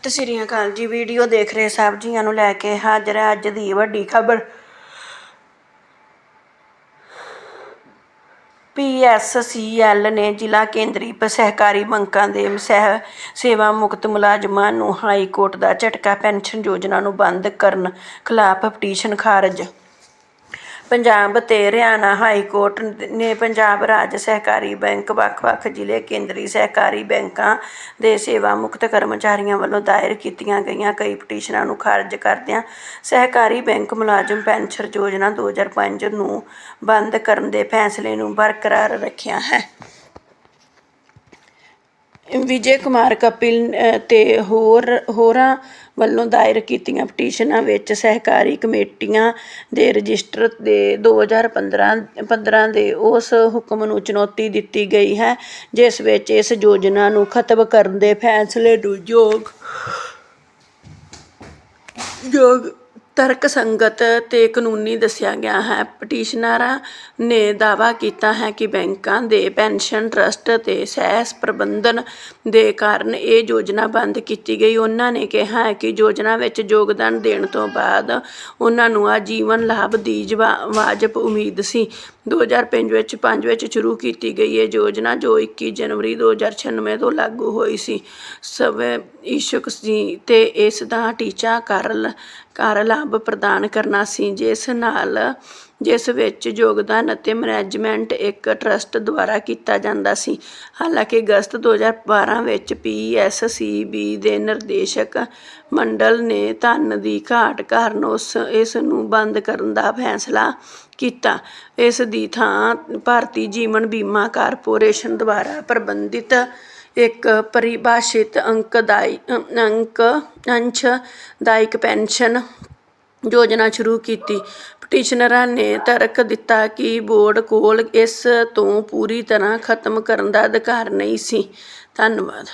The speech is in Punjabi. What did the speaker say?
ਸਤਿ ਸ਼੍ਰੀ ਅਕਾਲ ਜੀ, ਵੀਡੀਓ ਦੇਖ ਰਹੇ ਸਾਹਿਬ ਜੀਆਂ ਨੂੰ ਲੈ ਕੇ ਹਾਜ਼ਰ ਹੈ ਅੱਜ ਦੀ ਵੱਡੀ ਖਬਰ। ਪੀਐਸਸੀਐਲ ਨੇ ਜ਼ਿਲ੍ਹਾ ਕੇਂਦਰੀ ਪ- ਸਹਿਕਾਰੀ ਬੈਂਕਾਂ ਦੇ ਸਹਿ, ਸੇਵਾ ਮੁਕਤ ਮੁਲਾਜ਼ਮਾਂ ਨੂੰ ਹਾਈ ਕੋਰਟ ਦਾ ਝਟਕਾ ਪੈਨਸ਼ਨ ਯੋਜਨਾ ਨੂੰ ਬੰਦ ਕਰਨ ਖਿਲਾਫ ਪਟੀਸ਼ਨ ਖਾਰਜ। ਪੰਜਾਬ ਤੇ ਹਰਿਆਣਾ ਹਾਈ ਕੋਰਟ ਨੇ ਪੰਜਾਬ ਰਾਜ ਸਹਿਕਾਰੀ ਬੈਂਕ, ਵੱਖ-ਵੱਖ ਜ਼ਿਲ੍ਹੇ ਕੇਂਦਰੀ ਸਹਿਕਾਰੀ ਬੈਂਕਾਂ ਦੇ ਸੇਵਾ ਮੁਕਤ ਕਰਮਚਾਰੀਆਂ ਵੱਲੋਂ ਦਾਇਰ ਕੀਤੀਆਂ ਗਈਆਂ ਕਈ ਪਟੀਸ਼ਨਾਂ ਨੂੰ ਖਾਰਜ ਕਰਦਿਆਂ ਸਹਿਕਾਰੀ ਬੈਂਕ ਮੁਲਾਜ਼ਮ ਪੈਨਸ਼ਨ ਯੋਜਨਾ 2005 ਨੂੰ ਬੰਦ ਕਰਨ ਦੇ ਫੈਸਲੇ ਨੂੰ ਬਰਕਰਾਰ ਰੱਖਿਆ ਹੈ। ਵਿਜੇ ਕੁਮਾਰ ਕਪਿਲ ਅਤੇ ਹੋਰ, ਹੋਰਾਂ ਵੱਲੋਂ ਦਾਇਰ ਕੀਤੀਆਂ ਪਟੀਸ਼ਨਾਂ ਵਿੱਚ ਸਹਿਕਾਰੀ ਕਮੇਟੀਆਂ ਦੇ ਰਜਿਸਟਰ ਦੇ 2015 15 ਦੇ ਉਸ ਹੁਕਮ ਨੂੰ ਚੁਣੌਤੀ ਦਿੱਤੀ ਗਈ ਹੈ, ਜਿਸ ਵਿੱਚ ਇਸ ਯੋਜਨਾ ਨੂੰ ਖਤਮ ਕਰਨ ਦੇ ਫੈਸਲੇ ਨੂੰ ਯੋਗ ਯੋਗ ਤਰਕ ਸੰਗਤ ਤੇ ਕਾਨੂੰਨੀ ਦੱਸਿਆ ਗਿਆ ਹੈ। ਪਟੀਸ਼ਨਰਾਂ ਨੇ ਦਾਅਵਾ ਕੀਤਾ ਹੈ ਕਿ ਬੈਂਕਾਂ ਦੇ ਪੈਨਸ਼ਨ ਟਰਸਟ ਤੇ ਸਹਿ ਪ੍ਰਬੰਧਨ ਦੇ ਕਾਰਨ ਇਹ ਯੋਜਨਾ ਬੰਦ ਕੀਤੀ ਗਈ। ਉਹਨਾਂ ਨੇ ਕਿਹਾ ਹੈ ਕਿ ਯੋਜਨਾ ਵਿੱਚ ਯੋਗਦਾਨ ਦੇਣ ਤੋਂ ਬਾਅਦ ਉਹਨਾਂ ਨੂੰ ਆਜੀਵਨ ਲਾਭ ਦੀ ਜਵਾ- ਵਾਜਬ ਉਮੀਦ ਸੀ। 2005 ਵਿੱਚ ਪੰਜ ਵਿੱਚ ਸ਼ੁਰੂ ਕੀਤੀ ਗਈ ਇਹ ਯੋਜਨਾ, ਜੋ 21 ਜਨਵਰੀ 2096 ਤੋਂ ਲਾਗੂ ਹੋਈ ਸੀ। ਸਵੈ ਇਸ਼ਕ ਸੀ ਤੇ ਇਸ ਦਾ ਟੀਚਾ ਕਰ ਲ- ਕਰ ਪ੍ਰਦਾਨ ਕਰਨਾ ਸੀ, ਜਿਸ ਨਾਲ, ਜਿਸ ਵਿੱਚ ਯੋਗਦਾਨ ਅਤੇ ਮੈਨੇਜਮੈਂਟ ਇੱਕ ਟਰਸਟ ਦੁਆਰਾ ਕੀਤਾ ਜਾਂਦਾ ਸੀ। ਹਾਲਾਂਕਿ ਅਗਸਤ 2012 ਵਿੱਚ ਪੀਐਸਸੀਬੀ ਦੇ ਨਿਰਦੇਸ਼ਕ ਮੰਡਲ ਨੇ ਧਨ ਦੀ ਘਾਟ ਕਾਰਨ ਉਸ, ਇਸ ਨੂੰ ਬੰਦ ਕਰਨ ਦਾ ਫੈਸਲਾ ਕੀਤਾ। ਇਸ ਦੀ ਥਾਂ ਭਾਰਤੀ ਜੀਵਨ ਬੀਮਾ ਕਾਰਪੋਰੇਸ਼ਨ ਦੁਆਰਾ ਪ੍ਰਬੰਧਿਤ ਇੱਕ ਪਰਿਭਾਸ਼ਿਤ ਅੰਕਦਾਈ ਅੰਕ ਅੰਸ਼ ਦਾਇਕ ਪੈਨਸ਼ਨ ਯੋਜਨਾ ਸ਼ੁਰੂ ਕੀਤੀ। ਪਟੀਸ਼ਨਰਾਂ ਨੇ ਤਰਕ ਦਿੱਤਾ ਕਿ ਬੋਰਡ ਕੋਲ ਇਸ ਤੋਂ ਪੂਰੀ ਤਰ੍ਹਾਂ ਖਤਮ ਕਰਨ ਦਾ ਅਧਿਕਾਰ ਨਹੀਂ ਸੀ। ਧੰਨਵਾਦ।